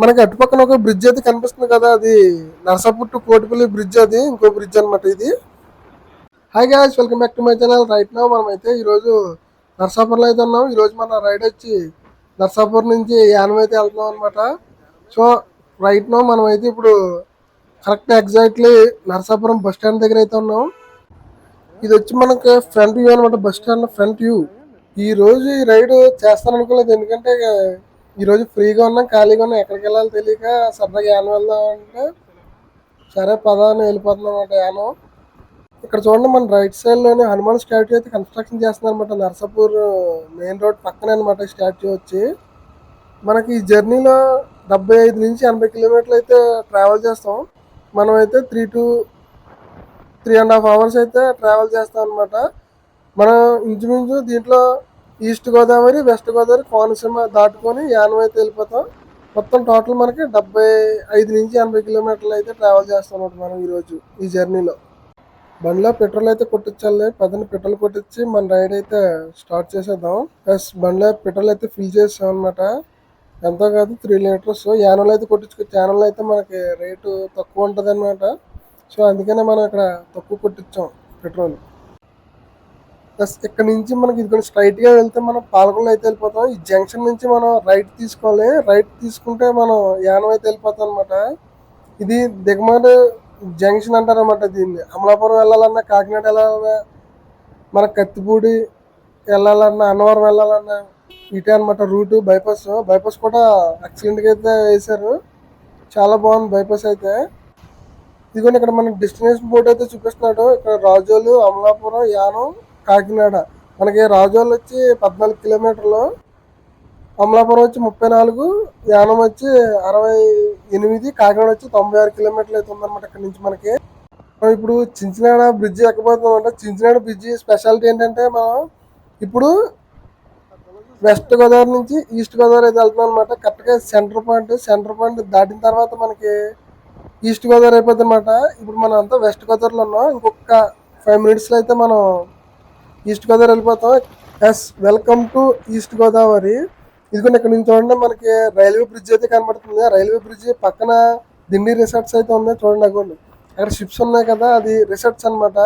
మనకి అటుపక్కన ఒక బ్రిడ్జ్ అయితే కనిపిస్తుంది కదా అది నరసాపూర్ కోటిపల్లి బ్రిడ్జ్ అది ఇంకో బ్రిడ్జ్ అనమాట ఇది. Hi guys welcome back to my channel right నా మనం అయితే ఈరోజు నర్సాపూర్లో అయితే ఉన్నాం. ఈరోజు మన రైడ్ వచ్చి నర్సాపూర్ నుంచి యానం అయితే వెళ్తున్నాం అనమాట సో రైట్ నో మనం అయితే ఇప్పుడు correct exactly Narasapuram bus stand దగ్గర అయితే ఉన్నాం. ఇది వచ్చి మనకి ఫ్రంట్ వ్యూ అనమాట బస్ స్టాండ్ ఫ్రంట్ వ్యూ ఈ రోజు ఈ రైడ్ చేస్తాను అనుకోలేదు ఎందుకంటే ఈరోజు ఫ్రీగా ఉన్నాం ఖాళీగా ఉన్నాం. ఎక్కడికి వెళ్ళాలో తెలియక సరదాగా యానం వెళ్దాం అంటే సరే పదాన్ని వెళ్ళిపోతున్నాం అనమాట యానం. ఇక్కడ చూడండి మన రైట్ సైడ్లోనే హనుమాన్ స్టాట్యూ అయితే కన్స్ట్రక్షన్ చేస్తున్నారనమాట నర్సపూర్ నర్సాపూర్ మెయిన్ రోడ్ పక్కనే అనమాట స్టాట్యూ వచ్చి. మనకి ఈ జర్నీలో డెబ్బై ఐదు నుంచి ఎనభై కిలోమీటర్లు అయితే ట్రావెల్ చేస్తాం. మనం అయితే three to three and half hours అయితే ట్రావెల్ చేస్తాం అనమాట మనం ఇంచుమించు దీంట్లో ఈస్ట్ గోదావరి వెస్ట్ గోదావరి కోనసీమ దాటుకొని యానం అయితే వెళ్ళిపోతాం. మొత్తం టోటల్ మనకి డెబ్బై ఐదు నుంచి ఎనభై కిలోమీటర్లు అయితే ట్రావెల్ చేస్తాం అనమాట మనం ఈరోజు ఈ జర్నీలో బండిలో పెట్రోల్ అయితే కొట్టించాలి పదని పెట్రోల్ కొట్టించి మన రైడ్ అయితే స్టార్ట్ చేసేద్దాం. ప్లస్ బండిలో పెట్రోల్ అయితే ఫిల్ చేసాం అనమాట ఎంతో కాదు త్రీ లీటర్స్ యానల్ అయితే కొట్టించుకో యానల్ అయితే మనకి రేటు తక్కువ ఉంటుంది అనమాట సో అందుకనే మనం ఇక్కడ తక్కువ కొట్టించాం పెట్రోల్ ప్లస్ ఇక్కడ నుంచి మనకి ఇది స్ట్రైట్గా వెళ్తే మనం పాలకొండ అయితే వెళ్ళిపోతాం. ఈ జంక్షన్ నుంచి మనం రైట్ తీసుకోవాలి. రైట్ తీసుకుంటే మనం యానం అయితే వెళ్ళిపోతాం అనమాట ఇది దిగమారు జంక్షన్ అంటారు అనమాట దీన్ని. అమలాపురం వెళ్ళాలన్నా కాకినాడ వెళ్ళాలన్నా మన కత్తిపూడి వెళ్ళాలన్నా అన్నవరం వెళ్ళాలన్నా ఇటే అనమాట రూట్ బైపాస్ బైపాస్ కూడా ఎక్సలెంట్గా అయితే వేశారు. చాలా బాగుంది బైపాస్ అయితే. ఇదిగోండి ఇక్కడ మన డెస్టినేషన్ బోర్డు అయితే చూపిస్తున్నాడు. ఇక్కడ రాజోలు అమలాపురం యానం కాకినాడ. మనకి రాజోలు వచ్చి పద్నాలుగు కిలోమీటర్లు అమలాపురం వచ్చి ముప్పై నాలుగు యానం వచ్చి అరవై ఎనిమిది కాకినాడ వచ్చి తొంభై ఆరు కిలోమీటర్లు అయితే అనమాట ఇక్కడ నుంచి మనకి. మనం ఇప్పుడు చించినాడ బ్రిడ్జి ఎక్కబోతున్నాం అంటే చించినాడ బ్రిడ్జి స్పెషాలిటీ ఏంటంటే మనం ఇప్పుడు వెస్ట్ గోదావరి నుంచి ఈస్ట్ గోదావరి అయితే వెళ్తున్నాం అనమాట కరెక్ట్గా సెంటర్ పాయింట్ సెంటర్ పాయింట్ దాటిన తర్వాత మనకి ఈస్ట్ గోదావరి అయిపోతుంది అనమాట ఇప్పుడు మనం అంతా వెస్ట్ గోదావరిలో ఉన్నాం. ఇంకొక ఫైవ్ మినిట్స్లో అయితే మనం ఈస్ట్ గోదావరి వెళ్ళిపోతాం yes welcome to east Godavari ఇదిగోండి ఇక్కడ నుంచి చూడండి మనకి రైల్వే బ్రిడ్జ్ అయితే కనబడుతుంది. ఆ రైల్వే బ్రిడ్జ్ పక్కన దిండి రిసార్ట్స్ అయితే ఉన్నాయి చూడండి అగోండి. అక్కడ షిప్స్ ఉన్నాయి కదా అది రిసార్ట్స్ అనమాట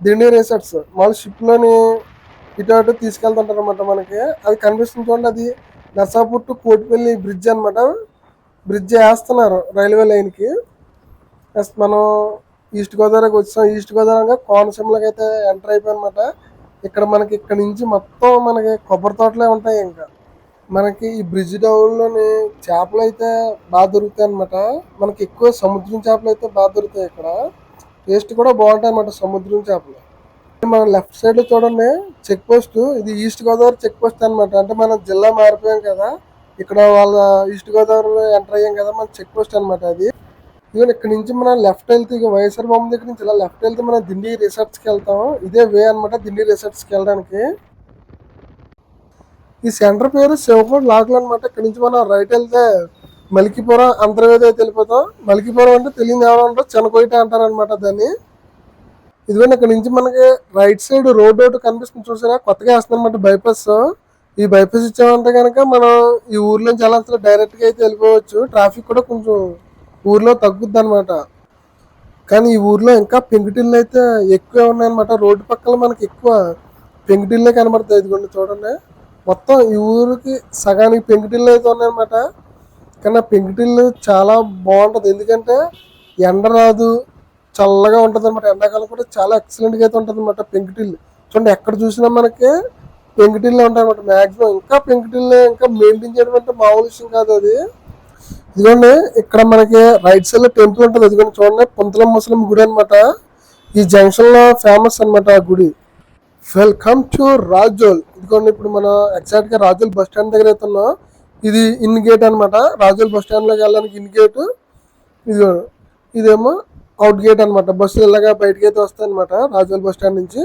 దిండి రిసార్ట్స్ మామూలు షిప్లోని ఇటు అటు తీసుకెళ్తుంటారు అనమాట మనకి. అది కనిపిస్తుంది చూడండి అది నర్సాపూర్ టు కోటిపల్లి బ్రిడ్జ్ అనమాట బ్రిడ్జ్ వేస్తున్నారు రైల్వే లైన్కి ఎస్ మనం ఈస్ట్ గోదావరికి వచ్చాం. ఈస్ట్ గోదావరి కోనసీమలోకి అయితే ఎంటర్ అయిపోయి అనమాట ఇక్కడ మనకి ఇక్కడ నుంచి మొత్తం మనకి కొబ్బరి తోటలే ఉంటాయి ఇంకా. మనకి ఈ బ్రిడ్జ్ డౌన్లోని చేపలు అయితే బాగా దొరుకుతాయి అనమాట మనకి ఎక్కువ సముద్రం చేపలు అయితే బాగా దొరుకుతాయి ఇక్కడ. టేస్ట్ కూడా బాగుంటాయి అనమాట సముద్రం చేపలు. మన లెఫ్ట్ సైడ్ చూడండి చెక్ పోస్ట్. ఇది ఈస్ట్ గోదావరి చెక్ పోస్ట్ అనమాట అంటే మనం జిల్లా మారిపోయాం కదా. ఇక్కడ వాళ్ళ ఈస్ట్ గోదావరిలో ఎంటర్ అయ్యాం కదా మన చెక్ పోస్ట్ అనమాట అది. ఈవెన్ ఇక్కడ నుంచి మనం లెఫ్ట్ వెళ్తే ఇక వైఎస్ఆర్ బొమ్మ దగ్గర నుంచి ఇలా లెఫ్ట్ వెళ్తే మనం దిండి రిసార్ట్స్కి వెళ్తాం ఇదే వే అనమాట దిండి రిసార్ట్స్కి వెళ్ళడానికి. ఈ సెంటర్ పేరు శివకోట్ లాకులు అనమాట ఇక్కడ నుంచి మనం రైట్ వెళ్తే మలికిపురం అంతర్వేది అయితే వెళ్ళిపోతాం. మలికిపురం అంటే తెలియదు ఏమంటారు చెనకోయిట అంటారు అంటారనమాట దాన్ని. ఇదిగోండి ఇక్కడ నుంచి మనకి రైట్ సైడ్ రోడ్ ఒకటి కనిపిస్తుంది చూసారా? కొత్తగా వేస్తుందన్నమాట బైపాస్ ఈ బైపాస్ ఇచ్చామంటే కనుక మనం ఈ ఊర్లో నుంచి వెళ్ళాల్సిన డైరెక్ట్గా అయితే వెళ్ళిపోవచ్చు. ట్రాఫిక్ కూడా కొంచెం ఊర్లో తగ్గుద్ది అనమాట కానీ ఈ ఊర్లో ఇంకా పెంకుటిల్లు అయితే ఎక్కువ ఉన్నాయన్నమాట. రోడ్డు పక్కన మనకి ఎక్కువ పెంకుటిల్లే కనబడతాయి ఇదిగోండి చూడండి. మొత్తం ఈ ఊరికి సగానికి పెంకుటిల్లు అయితే ఉన్నాయన్నమాట. కానీ ఆ పెంకుటిల్లు చాలా బాగుంటుంది. ఎందుకంటే ఎండ రాదు చల్లగా ఉంటుంది అనమాట ఎండాకాలం కూడా చాలా ఎక్సలెంట్గా అయితే ఉంటుంది అనమాట పెంకుటిల్లు. చూడండి ఎక్కడ చూసినా మనకి పెంకుటిల్లు ఉంటాయి అనమాట మ్యాక్సిమం ఇంకా పెంకుటిల్లే ఇంకా మెయింటైన్ చేయడం అంటే మామూలు విషయం కాదు అది. ఇదిగోండి ఇక్కడ మనకి రైట్ సైడ్లో టెంపుల్ ఉంటుంది. ఇదిగోండి చూడండి పుంతలం ముసలిం గుడి అనమాట ఈ జంక్షన్లో ఫేమస్ అనమాట ఆ గుడి. వెల్కమ్ టు రాజోల్ ఇదిగోండి ఇప్పుడు మనం ఎగ్జాక్ట్గా రాజోల్ బస్ స్టాండ్ దగ్గర అయితే ఉన్నాం ఇది ఇన్ గేట్ అనమాట రాజోల్ బస్ స్టాండ్లోకి వెళ్ళడానికి ఇన్ గేట్ ఇది ఇదేమో అవుట్ గేట్ అనమాట బస్సులు ఇలాగా బయటకి అయితే వస్తాయి అనమాట రాజోల్ బస్ స్టాండ్ నుంచి.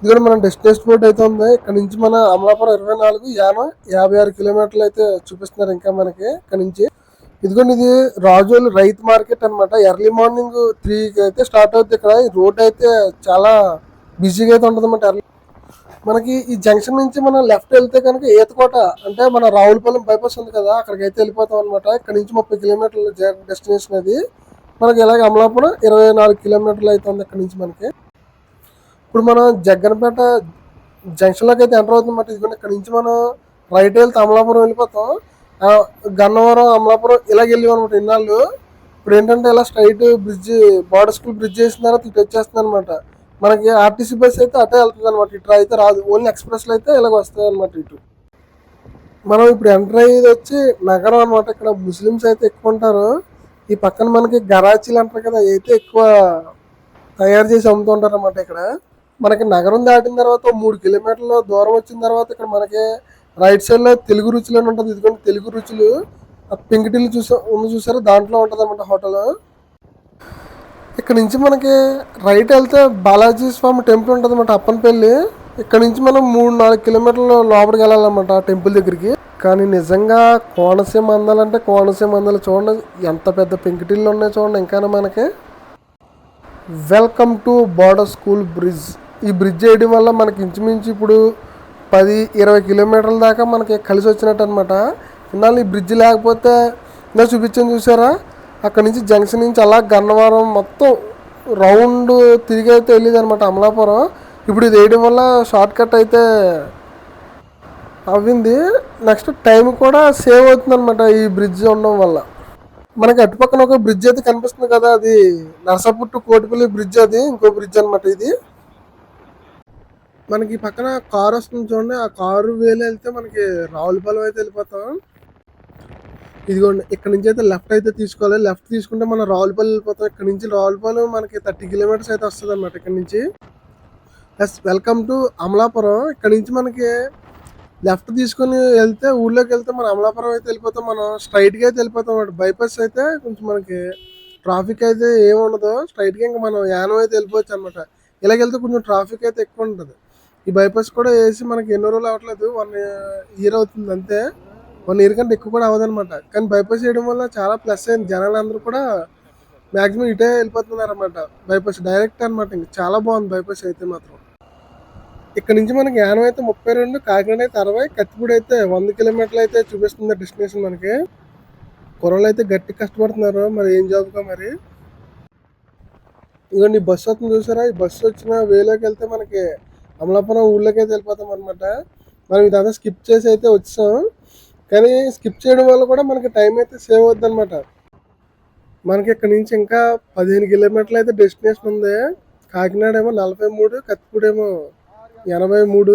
ఇదిగోండి మన డెస్టినేషన్ బోర్డ్ అయితే ఉంది. ఇక్కడ నుంచి మన అమలాపురం ఇరవై నాలుగు యానం యాభై ఆరు కిలోమీటర్లు అయితే చూపిస్తున్నారు ఇంకా మనకి. ఇక్కడ నుంచి ఇదిగోండి ఇది రాజోలు రైతు మార్కెట్ అన్నమాట. ఎర్లీ మార్నింగ్ త్రీకి అయితే స్టార్ట్ అవుతుంది ఇక్కడ. ఈ రోడ్ అయితే చాలా బిజీగా అయితే ఉంటుంది అనమాట మనకి ఈ జంక్షన్ నుంచి మనం లెఫ్ట్ వెళ్తే కనుక ఈతకోట అంటే మన రావులపాలెం బైపాస్ ఉంది కదా అక్కడికి అయితే వెళ్ళిపోతాం అనమాట ఇక్కడ నుంచి ముప్పై కిలోమీటర్ల డెస్టినేషన్ అది. మనకి ఇలాగ అమలాపురం ఇరవై నాలుగు కిలోమీటర్లు అవుతుంది ఇక్కడ నుంచి మనకి. ఇప్పుడు మనం జగ్గనపేట జంక్షన్లోకి అయితే ఎంటర్ అవుతుంది అన్నమాట ఇదిగోండి ఇక్కడ నుంచి మనం రైట్ వెళ్తే అమలాపురం వెళ్ళిపోతాం. గన్నవరం అమలాపురం ఇలాగ వెళ్ళి అనమాట ఇన్నాళ్ళు. ఇప్పుడు ఏంటంటే ఇలా straight bridge border school bridge చేసిన తర్వాత ఇటు వచ్చేస్తుంది అనమాట మనకి ఆర్టీసీ బస్ అయితే అటే వెళ్తుంది అనమాట ఇటు అయితే రాదు. ఓన్లీ ఎక్స్ప్రెస్లో అయితే ఇలాగ వస్తాయి అనమాట ఇటు. మనం ఇప్పుడు ఎంటర్ అయ్యేది వచ్చి నగరం అనమాట ఇక్కడ ముస్లిమ్స్ అయితే ఎక్కువ ఉంటారు. ఈ పక్కన మనకి గరాచీలు అంటారు కదా అయితే ఎక్కువ తయారు చేసి అమ్ముతుంటారు అనమాట ఇక్కడ. మనకి నగరం దాటిన తర్వాత మూడు కిలోమీటర్ల దూరం వచ్చిన తర్వాత ఇక్కడ మనకి రైట్ సైడ్లో తెలుగు రుచులు అని ఉంటుంది. ఇదిగోండి తెలుగు రుచులు. ఆ పెంకిటిల్లు చూసా ఉంది చూసారు? దాంట్లో ఉంటుంది అనమాట హోటల్. ఇక్కడ నుంచి మనకి రైట్ వెళ్తే బాలాజీ స్వామి టెంపుల్ ఉంటుంది అనమాట అప్పనపల్లి. ఇక్కడ నుంచి మనం మూడు నాలుగు కిలోమీటర్లు లోపలికి వెళ్ళాలన్నమాట ఆ టెంపుల్ దగ్గరికి. కానీ నిజంగా కోనసీమ అందాలంటే కోనసీమ అందాలు చూడండి. ఎంత పెద్ద పెంకిటిల్లు ఉన్నాయి చూడండి ఇంకా మనకి. Welcome to border school bridge ఈ బ్రిడ్జ్ వేయడం వల్ల మనకి ఇంచుమించు ఇప్పుడు పది ఇరవై కిలోమీటర్ల దాకా మనకి కలిసి వచ్చినట్టు అనమాట ఇన్నాళ్ళు ఈ బ్రిడ్జ్ లేకపోతే ఇంకా చూపించాను చూసారా? అక్కడ నుంచి జంక్షన్ నుంచి అలా గన్నవరం మొత్తం రౌండ్ తిరిగి అయితే వెళ్ళేది అనమాట అమలాపురం. ఇప్పుడు ఇది వేయడం వల్ల షార్ట్ కట్ అయితే అవ్వింది. నెక్స్ట్ టైం కూడా సేవ్ అవుతుంది అనమాట ఈ బ్రిడ్జ్ ఉండడం వల్ల. మనకి అటుపక్కన ఒక బ్రిడ్జ్ అయితే కనిపిస్తుంది కదా అది నరసాపుట్టు కోటిపల్లి బ్రిడ్జ్ అది ఇంకో బ్రిడ్జ్ అనమాట ఇది. మనకి పక్కన కారు వస్తుంది చూడండి. ఆ కారు వేలు వెళ్తే మనకి రావులపాలెం అయితే వెళ్ళిపోతాం. ఇదిగోండి ఇక్కడ నుంచి అయితే లెఫ్ట్ అయితే తీసుకోవాలి. లెఫ్ట్ తీసుకుంటే మనం రావులపాలెం వెళ్ళిపోతాం. ఇక్కడ నుంచి రావులపాలెం మనకి థర్టీ కిలోమీటర్స్ అయితే వస్తుంది అనమాట ఇక్కడ నుంచి. Yes welcome to Amalapuram. ఇక్కడ నుంచి మనకి లెఫ్ట్ తీసుకొని వెళ్తే ఊళ్ళోకి వెళ్తే మనం అమలాపురం అయితే వెళ్ళిపోతాం. మనం స్ట్రైట్గా అయితే వెళ్ళిపోతాం అన్నమాట. బైపాస్ అయితే కొంచెం మనకి ట్రాఫిక్ అయితే ఏమి ఉండదు. స్ట్రైట్గా ఇంకా మనం యానం అయితే వెళ్ళిపోవచ్చు అనమాట ఇలాగెళ్తే కొంచెం ట్రాఫిక్ అయితే ఎక్కువ ఉంటుంది. ఈ బైపాస్ కూడా వేసి మనకి ఎన్నో రోజులు అవ్వట్లేదు. వన్ ఇయర్ అవుతుంది అంతే. వన్ ఇయర్ కంటే ఎక్కువ కూడా అవ్వదనమాట కానీ బైపాస్ చేయడం వల్ల చాలా ప్లస్ అయింది. జనాలు అందరూ కూడా మ్యాక్సిమం ఇటే వెళ్ళిపోతున్నారు అనమాట బైపాస్ డైరెక్ట్ అనమాట ఇంక. చాలా బాగుంది బైపాస్ అయితే మాత్రం. ఇక్కడ నుంచి మనకి యానం అయితే ముప్పై రెండు కాకినాడ అయితే అరవై కత్తిపూడి అయితే వంద కిలోమీటర్లు అయితే చూపిస్తుంది డెస్టినేషన్ మనకి. కుర్రలు అయితే గట్టి కష్టపడుతున్నారు. మరి ఏం జాబ్గా మరి? ఇదిగోండి బస్సు వస్తుంది చూసారా? ఈ బస్సు వచ్చిన వేలోకి వెళ్తే మనకి అమలాపురం ఊళ్ళోకి అయితే వెళ్ళిపోతాం అనమాట మనం ఇదంతా స్కిప్ చేసి అయితే వచ్చాం. కానీ స్కిప్ చేయడం వల్ల కూడా మనకి టైం అయితే సేవ్ అవుద్ది అనమాట మనకి ఇక్కడ నుంచి ఇంకా పదిహేను కిలోమీటర్లు అయితే డెస్టినేషన్ ఉంది. కాకినాడ ఏమో నలభై మూడు కత్తిపూడి ఏమో ఎనభై మూడు.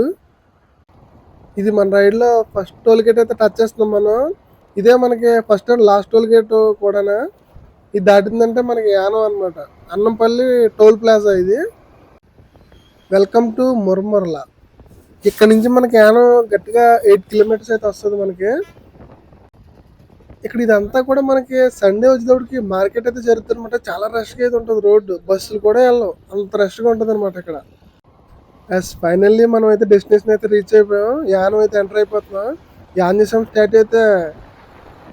ఇది మన రైడ్లో ఫస్ట్ టోల్ గేట్ అయితే టచ్ చేస్తున్నాం మనం. ఇదే మనకి first and last toll gate కూడా ఇది దాటిందంటే మనకి యానం అనమాట అన్నంపల్లి టోల్ ప్లాజా ఇది. Welcome to Muramarla. ఇక్కడ నుంచి మనకి యానం గట్టిగా ఎయిట్ కిలోమీటర్స్ అయితే వస్తుంది మనకి. ఇక్కడ ఇదంతా కూడా మనకి సండే వచ్చేటప్పటికి మార్కెట్ అయితే జరుగుతుందన్నమాట. చాలా రష్గా అయితే ఉంటుంది రోడ్డు. బస్సులు కూడా వెళ్ళవు. అంత రష్గా ఉంటుంది అనమాట ఇక్కడ. ఎస్ ఫైనల్లీ మనం అయితే డెస్టినేషన్ అయితే రీచ్ అయిపోయాం. యానం అయితే ఎంటర్ అయిపోతున్నాం. యాన్ చేసాం స్టాట్యూ అయితే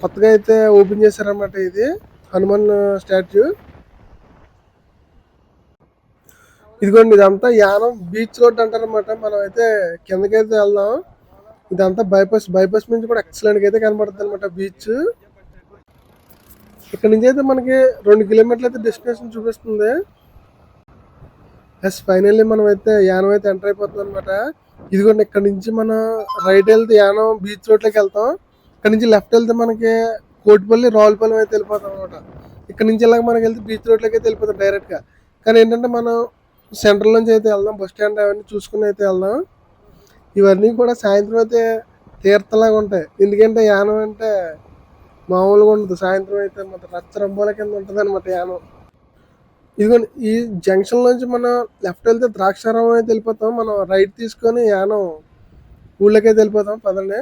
కొత్తగా అయితే ఓపెన్ చేశారన్నమాట ఇది. హనుమాన్ స్టాట్యూ ఇదిగోండి ఇదంతా యానం బీచ్ రోడ్ అంటారనమాట మనం అయితే కిందకైతే వెళ్దాం. ఇదంతా బైపాస్ బైపాస్ నుంచి కూడా ఎక్సలెంట్గా అయితే కనబడుతుంది అనమాట బీచ్. ఇక్కడ నుంచి అయితే మనకి రెండు కిలోమీటర్లు అయితే డెస్టినేషన్ చూపిస్తుంది. ఎస్ ఫైనల్లీ మనం అయితే యానం అయితే ఎంటర్ అయిపోతుంది అనమాట ఇదిగోండి ఇక్కడ నుంచి మనం రైట్ వెళ్తే యానం బీచ్ రోడ్లోకి వెళ్తాం. ఇక్కడ నుంచి లెఫ్ట్ వెళ్తే మనకి కోటిపల్లి రావులపల్లి అయితే వెళ్ళిపోతాం అనమాట ఇక్కడ నుంచి ఇలాగ మనకి వెళ్తే బీచ్ రోడ్లోకి అయితే వెళ్ళిపోతాం డైరెక్ట్గా కానీ ఏంటంటే మనం సెంట్రల్ నుంచి అయితే వెళ్దాం బస్ స్టాండ్ అవన్నీ చూసుకుని అయితే వెళ్దాం. ఇవన్నీ కూడా సాయంత్రం అయితే తీర్థలాగా ఉంటాయి. ఎందుకంటే యానం అంటే మామూలుగా ఉండదు. సాయంత్రం అయితే మొత్తం రచ్చ రంబోల కింద ఉంటుంది అనమాట యానం. ఇదిగోండి ఈ జంక్షన్ నుంచి మనం లెఫ్ట్ వెళ్తే ద్రాక్షారామం అయితే వెళ్ళిపోతాం. మనం రైట్ తీసుకొని యానం ఊళ్ళకైతే అయితే వెళ్ళిపోతాం. పదండి.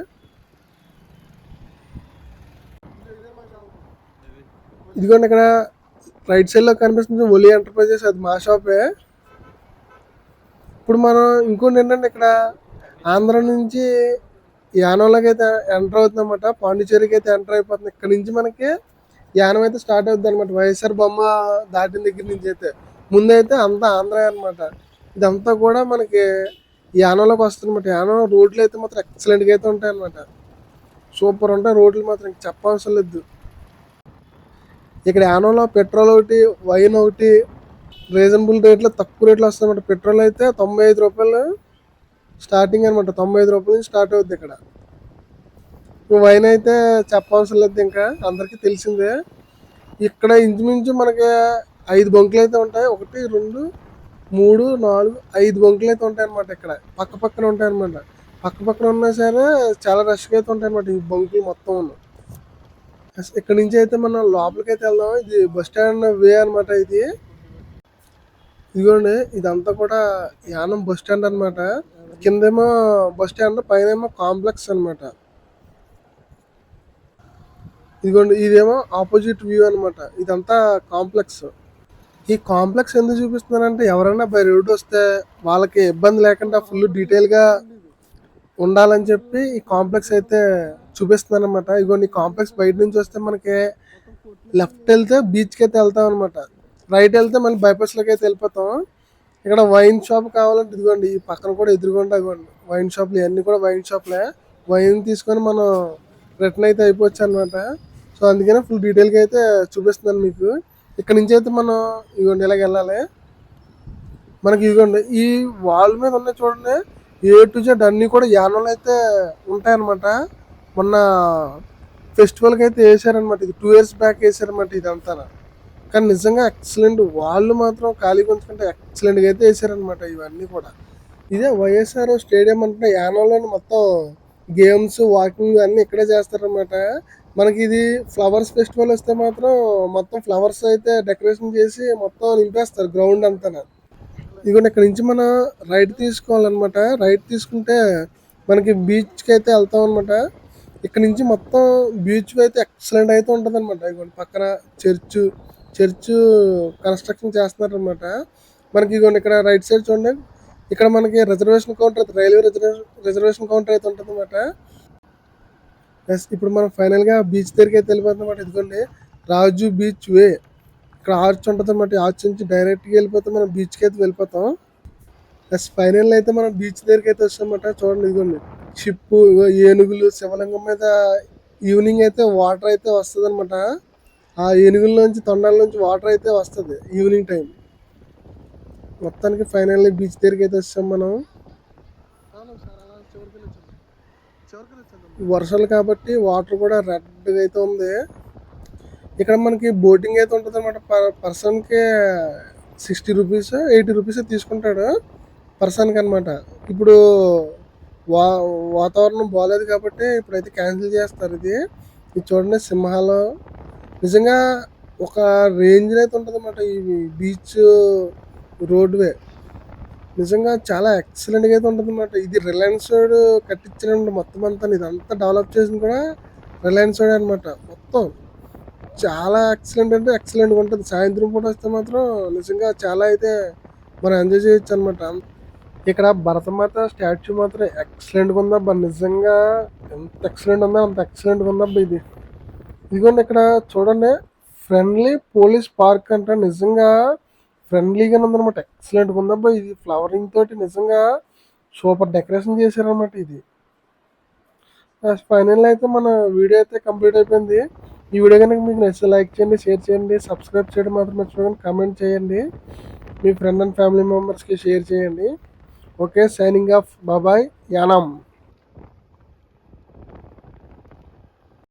ఇదిగోండి ఇక్కడ రైట్ సైడ్లో కనిపిస్తుంది ఒలి ఎంటర్ప్రైజెస్. అది మా షాపే. ఇప్పుడు మనం ఇంకోటి ఏంటంటే ఇక్కడ ఆంధ్ర నుంచి యానంలోకి అయితే ఎంటర్ అవుతుంది అనమాట పాండిచేరికి అయితే ఎంటర్ అయిపోతుంది. ఇక్కడ నుంచి మనకి యానం అయితే స్టార్ట్ అవుతుంది అనమాట వైఎస్ఆర్ బొమ్మ దాటిన దగ్గర నుంచి అయితే. ముందైతే అంతా ఆంధ్ర అనమాట ఇదంతా కూడా మనకి యానంలోకి వస్తుందన్నమాట. యానం రోడ్లు అయితే మాత్రం ఎక్సలెంట్గా అయితే ఉంటాయి అనమాట సూపర్ ఉంటాయి. రోడ్లు మాత్రం చెప్పవసరం లేదు. ఇక్కడ యానంలో పెట్రోల్ ఒకటి వైన్ ఒకటి రీజనబుల్ రేట్లో తక్కువ రేట్లో వస్తుందన్నమాట పెట్రోల్ అయితే తొంభై ఐదు రూపాయలు స్టార్టింగ్ అనమాట తొంభై ఐదు రూపాయల నుంచి స్టార్ట్ అవుద్ది ఇక్కడ. వైన్ అయితే చెప్పవసరం లేదు ఇంకా. అందరికీ తెలిసిందే. ఇక్కడ ఇంచుమించు మనకి ఐదు బంకులు అయితే ఉంటాయి. ఒకటి రెండు మూడు నాలుగు ఐదు బంకులు అయితే ఉంటాయి అనమాట ఇక్కడ. పక్క పక్కన ఉంటాయి అనమాట పక్క పక్కన ఉన్నా సరే చాలా రష్గా అయితే ఉంటాయి అనమాట ఈ బంకులు మొత్తం ఇక్కడ నుంచి అయితే మనం లోపలికి అయితే వెళ్దాం. ఇది బస్ స్టాండ్ వే అనమాట ఇది. ఇదిగోండి ఇదంతా కూడా యానం బస్ స్టాండ్ అనమాట కిందేమో బస్ స్టాండ్ పైన ఏమో కాంప్లెక్స్ అనమాట ఇదిగోండి ఇదేమో ఆపోజిట్ వ్యూ అనమాట ఇదంతా కాంప్లెక్స్. ఈ కాంప్లెక్స్ ఎందుకు చూపిస్తున్నారంటే ఎవరైనా బై రోడ్డు వస్తే వాళ్ళకి ఇబ్బంది లేకుండా ఫుల్ డీటెయిల్గా ఉండాలని చెప్పి ఈ కాంప్లెక్స్ అయితే చూపిస్తున్నాను అనమాట ఇదిగోండి కాంప్లెక్స్ బయట నుంచి వస్తే మనకి లెఫ్ట్ వెళ్తే బీచ్కి అయితే వెళ్తాం అనమాట రైట్ వెళ్తే మళ్ళీ బైపాస్లోకి అయితే వెళ్ళిపోతాం. ఇక్కడ వైన్ షాప్ కావాలంటే ఇదిగోండి ఈ పక్కన కూడా ఎదురుకుండా ఇదిగోండి. వైన్ షాప్లు ఇవన్నీ కూడా వైన్ షాప్లే వైన్ తీసుకొని మనం రిటర్న్ అయితే అయిపోవచ్చు అనమాట సో అందుకనే ఫుల్ డీటెయిల్గా అయితే చూపిస్తున్నాను మీకు. ఇక్కడ నుంచి అయితే మనం ఇదిగోండి ఇలాగ వెళ్ళాలి. మనకి ఇదిగోండి ఈ వాల్ మీద ఉన్నాయి చూడండి ఏ టు జెడ్ అన్నీ కూడా యానంలో అయితే ఉంటాయన్నమాట. మొన్న ఫెస్టివల్కి అయితే వేసారనమాట ఇది టూ ఇయర్స్ బ్యాక్ వేసారనమాట ఇదంతా కానీ నిజంగా ఎక్సలెంట్ వాళ్ళు మాత్రం ఖాళీ కొంచుకుంటే ఎక్సలెంట్గా అయితే వేసారనమాట ఇవన్నీ కూడా. ఇదే వైఎస్ఆర్ స్టేడియం అంటే యానంలోని మొత్తం గేమ్స్ వాకింగ్ అన్నీ ఇక్కడే చేస్తారనమాట మనకి ఇది ఫ్లవర్స్ ఫెస్టివల్ వస్తే మాత్రం మొత్తం ఫ్లవర్స్ అయితే డెకరేషన్ చేసి మొత్తం నింపేస్తారు గ్రౌండ్ అంతా ఇదిగోండి ఇక్కడ నుంచి మనం రైట్ తీసుకోవాలన్నమాట. రైట్ తీసుకుంటే మనకి బీచ్కి అయితే వెళ్తాం అనమాట ఇక్కడ నుంచి మొత్తం బీచ్ అయితే ఎక్సలెంట్ అయితే ఉంటుంది అనమాట ఇదిగోండి పక్కన చర్చ్ చర్చ్ కన్స్ట్రక్షన్ చేస్తున్నారు అనమాట మనకి ఇదిగోండి ఇక్కడ రైట్ సైడ్ చూడండి. ఇక్కడ మనకి reservation counter railway reservation counter అయితే ఉంటుంది అనమాట ఎస్ ఇప్పుడు మనం ఫైనల్గా బీచ్ దగ్గరికి అయితే వెళ్ళిపోతుందన్నమాట ఇదిగోండి రాజు బీచ్ వే ఇక్కడ ఆర్చ్ ఉంటుంది అనమాట ఆర్చ్ నుంచి డైరెక్ట్గా వెళ్ళిపోతే మనం బీచ్కి అయితే వెళ్ళిపోతాం. ఎస్ ఫైనల్ అయితే మనం బీచ్ దగ్గరికి అయితే వస్తామన్నమాట. చూడండి ఇదిగోండి షిప్ ఏనుగులు శివలింగం మీద ఈవినింగ్ అయితే వాటర్ అయితే వస్తుంది అనమాట ఆ ఏనుగుల నుంచి తొండాల నుంచి వాటర్ అయితే వస్తుంది ఈవినింగ్ టైం. మొత్తానికి ఫైనల్లీ బీచ్ దగ్గరికి అయితే వచ్చాం మనం. వర్షాలు కాబట్టి వాటర్ కూడా రెడ్గా అయితే ఉంది. ఇక్కడ మనకి బోటింగ్ అయితే ఉంటుంది అనమాట పర్ పర్సన్కి సిక్స్టీ రూపీస్ ఎయిటీ రూపీస్ తీసుకుంటాడు పర్సన్కి అనమాట ఇప్పుడు వా వాతావరణం బాగాలేదు కాబట్టి ఇప్పుడైతే క్యాన్సిల్ చేస్తారు ఇది. ఇది చూడండి సింహాలు. నిజంగా ఒక రేంజ్ అయితే ఉంటుంది అనమాట ఈ బీచ్ రోడ్వే నిజంగా చాలా ఎక్సలెంట్గా అయితే ఉంటుంది అనమాట ఇది రిలయన్స్ కట్టించిన మొత్తం అంతా ఇదంతా డెవలప్ చేసింది కూడా రిలయన్స్ అనమాట మొత్తం చాలా ఎక్సలెంట్ అంటే ఎక్సలెంట్గా ఉంటుంది. సాయంత్రం పూట వస్తే మాత్రం నిజంగా చాలా అయితే మనం ఎంజాయ్ చేయొచ్చు అనమాట ఇక్కడ భరతమాత స్టాచ్యూ మాత్రం ఎక్సలెంట్గా ఉందబ్బా. నిజంగా ఎంత ఎక్సలెంట్ ఉందో అంత ఎక్సలెంట్గా ఉందబ్బా ఇది. ఇదిగోండి ఇక్కడ చూడండి. ఫ్రెండ్లీ పోలీస్ పార్క్ అంటే నిజంగా ఫ్రెండ్లీగా ఉందన్నమాట. ఎక్సలెంట్గా ఉందబ్బా ఇది. ఫ్లవరింగ్ తోటి నిజంగా సూపర్ డెకరేషన్ చేశారనమాట ఇది. ఫైనల్ అయితే మన వీడియో అయితే కంప్లీట్ అయిపోయింది. ఈ వీడియో కనుక మీకు నచ్చితే లైక్ చేయండి షేర్ చేయండి సబ్స్క్రైబ్ చేయడం మాత్రం మర్చిపోకండి కామెంట్ చేయండి. మీ ఫ్రెండ్ అండ్ ఫ్యామిలీ మెంబర్స్కి షేర్ చేయండి. ఓకే సైనింగ్ ఆఫ్ బాబాయ్ యానం